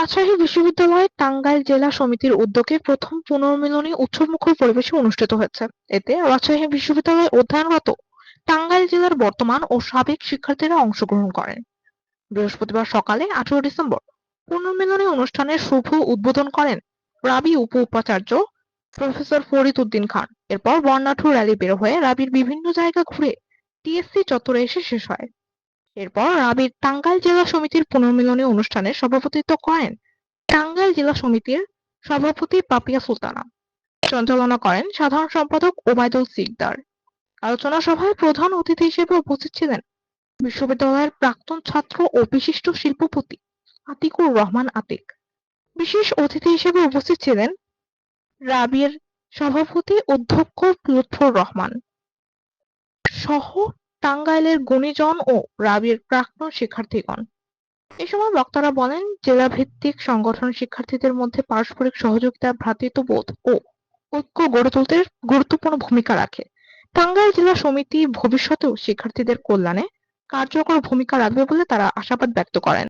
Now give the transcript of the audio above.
রাজশাহী বিশ্ববিদ্যালয় টাঙ্গাইল জেলা সমিতির উদ্যোগে প্রথম পুনর্মিলনী উৎসবমুখর পরিবেশে অনুষ্ঠিত হয়েছে। এতে রাজশাহী বিশ্ববিদ্যালয়ে অধ্যয়নরত টাঙ্গাইল জেলার বর্তমান ও সাবেক শিক্ষার্থীরা অংশগ্রহণ করেন। বৃহস্পতিবার সকালে আঠারো ডিসেম্বর পুনর্মিলনী অনুষ্ঠানের শুভ উদ্বোধন করেন রাবি উপ উপাচার্য প্রফেসর ফরিদ উদ্দিন খান। এরপর বর্ণাঢ্য র্যালি বের হয়ে রাবির বিভিন্ন জায়গা ঘুরে টিএসসি চত্বরে এসে শেষ হয়। এরপর রাবির টাঙ্গাইল জেলা সমিতির পুনর্মিলনী অনুষ্ঠানে সভাপতিত্ব করেন টাঙ্গাইল জেলা সমিতির সভাপতি পাপিয়া সুলতানা। সঞ্চালনা করেন সাধারণ সম্পাদক ওবায়দুল সিকদার। আলোচনা সভায় প্রধান অতিথি হিসেবে উপস্থিত ছিলেন বিশ্ববিদ্যালয়ের প্রাক্তন ছাত্র ও বিশিষ্ট শিল্পপতি আতিকুর রহমান আতিক। বিশেষ অতিথি হিসেবে উপস্থিত ছিলেন রাবির সভাপতি অধ্যক্ষ লুৎফর রহমান। সহ টাঙ্গাইলের গুণীজন ও রাবির প্রাক্তন শিক্ষার্থীগণ। এ সময় বক্তারা বলেন জেলা ভিত্তিক সংগঠন শিক্ষার্থীদের মধ্যে পারস্পরিক সহযোগিতা, ভ্রাতৃত্ববোধ ও ঐক্য গড়ে তুলতে গুরুত্বপূর্ণ ভূমিকা রাখে। টাঙ্গাইল জেলা সমিতি ভবিষ্যতেও শিক্ষার্থীদের কল্যাণে কার্যকর ভূমিকা রাখবে বলে তারা আশাবাদ ব্যক্ত করেন।